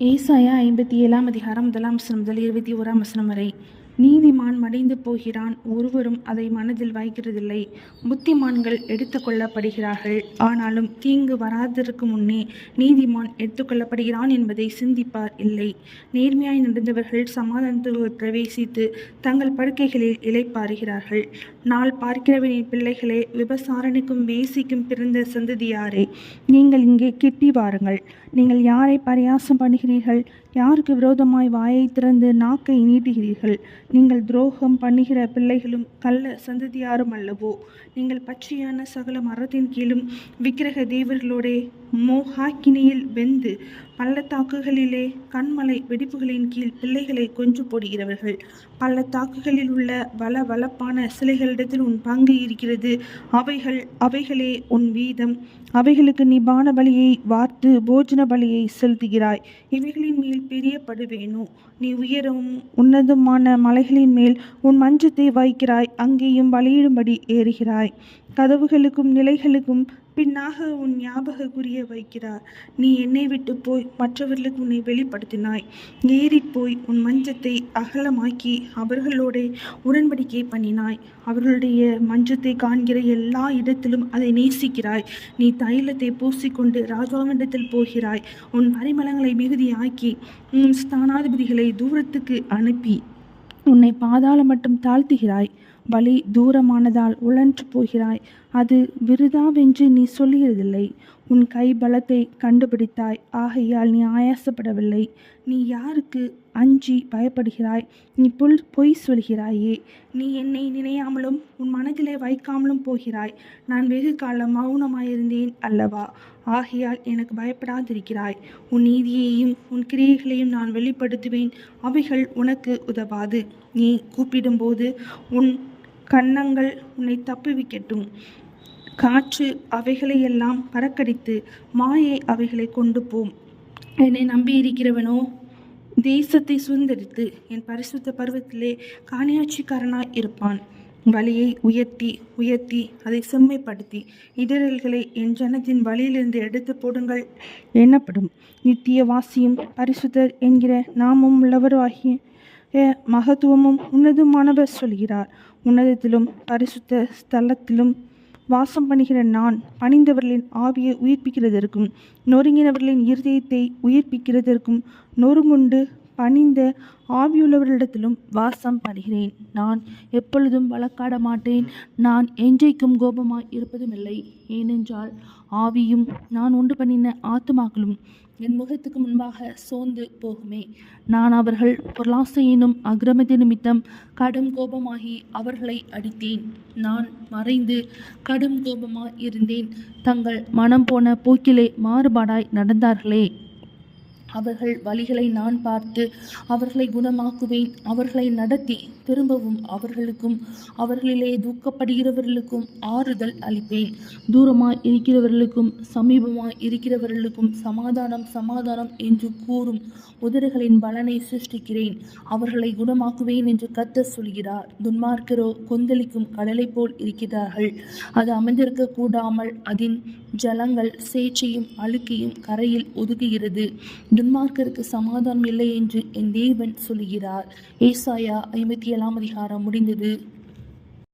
ஏசாயா ஐம்பத்தி ஏழாம் அதிகாரம் முதலாம் வசனம் முதல் இருபத்தி ஓராம் வசனம் வரை. நீதிமான் மடிந்து போகிறான். ஒருவரும் அதை மனதில் வைக்கிறதில்லை. புத்திமான்கள் எடுத்துக்கொள்ளப்படுகிறார்கள் ஆனாலும் தீங்கு வராதற்கு முன்னே நீதிமான் எடுத்துக்கொள்ளப்படுகிறான் என்பதை சிந்திப்பார் இல்லை. நேர்மையாய் நடந்தவர்கள் சமாதானத்துக்குள் பிரவேசித்து தங்கள் படுக்கைகளில் இழைப்பாருகிறார்கள் நாள் பார்க்கிறவனின் பிள்ளைகளே விபசாரனுக்கும் வேசிக்கும் பிறந்த சந்ததியாரே நீங்கள் இங்கே கிட்டி வாருங்கள். நீங்கள் யாரை பரியாசம் பண்ணுகிறீர்கள்? யாருக்கு விரோதமாய் வாயை திறந்து நாக்கை நீட்டுகிறீர்கள்? நீங்கள் துரோகம் பண்ணுகிற பிள்ளைகளும் கள்ள சந்ததியாரும் அல்லவோ? நீங்கள் பச்சையான சகல மரத்தின் கீழும் விக்கிரக தேவர்களோடே மோஹாக்கினியில் வெந்து பள்ளத்தாக்குகளிலே கண்மலை வெடிப்புகளின் கீழ் பிள்ளைகளை கொஞ்சு போடுகிறவர்கள். பள்ளத்தாக்குகளில் உள்ள வள வளப்பான சிலைகளிடத்தில் உன் பங்கு இருக்கிறது. அவைகள் அவைகளே உன் வீதம். அவைகளுக்கு நீ பான பலியை வார்த்து போஜன பலியை செலுத்துகிறாய். இவைகளின் மேல் பெரியப்படுவேனோ? நீ உயரவும் உன்னதமான மலைகளின் மேல் உன் மஞ்சத்தை வைக்கிறாய் அங்கேயும் பலியிடும்படி ஏறுகிறாய். கதவுகளுக்கும் நிலைகளுக்கும் பின்னாக உன் ஞாபக குறிய வைக்கிறார். நீ என்னை விட்டு போய் மற்றவர்களுக்கு உன்னை வெளிப்படுத்தினாய். ஏறிப் போய் உன் மஞ்சத்தை அகலமாக்கி அவர்களோட உடன்படிக்கை பண்ணினாய். அவர்களுடைய மஞ்சத்தை காண்கிற எல்லா இடத்திலும் அதை நேசிக்கிறாய். நீ தைலத்தை பூசிக்கொண்டு ராஜாவிடத்தில் போகிறாய். உன் பரிமளங்களை மிகுதியாக்கி உன் ஸ்தானாதிபதிகளை தூரத்துக்கு அனுப்பி. உன்னை பாதாளம் மட்டும் தாழ்த்துகிறாய். வழி தூரமானதால் உழன்று போகிறாய். அது விருதாவென்று நீ சொல்லுகிறதில்லை உன் கை பலத்தை கண்டுபிடித்தாய். ஆகையால் நீ ஆயாசப்படவில்லை. நீ யாருக்கு அஞ்சி பயப்படுகிறாய்? நீ புல் பொய் சொல்கிறாயே. நீ என்னை நினையாமலும் உன் மனதிலே வைக்காமலும் போகிறாய். நான் வெகு காலம் மௌனமாயிருந்தேன் அல்லவா? ஆகையால் எனக்கு பயப்படாதிருக்கிறாய். உன் நீதியையும் உன் கிரியைகளையும் நான் வெளிப்படுத்துவேன். அவைகள் உனக்கு உதவாது. நீ கூப்பிடும்போது உன் கன்னங்கள் உன்னை தப்புவிக்கட்டும். காற்று அவைகளையெல்லாம் பறக்கடித்து மாயை அவைகளை கொண்டு போம் என்னை நம்பியிருக்கிறவனோ தேசத்தை சுதந்திரித்து என் பரிசுத்த பருவத்திலே காணியாட்சிக்காரனாய் இருப்பான். வழியை உயர்த்தி உயர்த்தி அதை செம்மைப்படுத்தி இடரல்களை என் ஜனத்தின் வழியிலிருந்து எடுத்து போடுங்கள் எண்ணப்படும் நித்திய வாசியும் பரிசுத்தர் என்கிற நாமும் உள்ளவராகிய மகத்துவமும் உன்னதுமானவர் சொல்கிறார். உன்னதத்திலும் பரிசுத்த ஸ்தலத்திலும் வாசம் பண்ணுகிற நான் பணிந்தவர்களின் ஆவியை உயிர்ப்பிக்கிறதற்கும் நொறுங்கினவர்களின் இருதயத்தை உயிர்ப்பிக்கிறதற்கும் நொறுங்குண்டு பணிந்த ஆவியுள்ளவர்களிடத்திலும் வாசம் பண்ணுகிறேன் நான் எப்பொழுதும் வழக்காட மாட்டேன் நான் என்றைக்கும் கோபமாய் இருப்பதுமில்லை. ஏனென்றால் ஆவியும் நான் உண்டு பண்ணின ஆத்துமாக்களும் என் முகத்துக்கு முன்பாக சோர்ந்து போகுமே. நான் அவர்கள் பொருளாசையினும் அக்கிரமத்தை நிமித்தம் கடும் கோபமாகி அவர்களை அடித்தேன். நான் மறைந்து கடும் கோபமாய் இருந்தேன். தங்கள் மனம் போன போக்கிலே மாறுபாடாய் நடந்தார்களே. அவர்கள் வழிகளை நான் பார்த்து அவர்களை குணமாக்குவேன் அவர்களை நடத்தி திரும்பவும் அவர்களுக்கும் அவர்களிலே தூக்கப்படுகிறவர்களுக்கும் ஆறுதல் அளிப்பேன். தூரமாய் இருக்கிறவர்களுக்கும் சமீபமாய் இருக்கிறவர்களுக்கும் சமாதானம் சமாதானம் என்று கூறும் உதடுகளின் பலனை சிருஷ்டிக்கிறேன். அவர்களை குணமாக்குவேன் என்று கத்த சொல்கிறார். துன்மார்க்கரோ கொந்தளிக்கும் கடலை போல் இருக்கிறார்கள். அது அமைந்திருக்க கூடாமல் அதன் ஜலங்கள் சேச்சையும் அழுக்கையும் கரையில் ஒதுக்குகிறது. துன்மார்க்கருக்கு சமாதானம் இல்லை என்று என் தேவன் சொல்கிறார். ஏசாயா ஐம்பத்தி ஏழாம் அதிகாரம் முடிந்தது.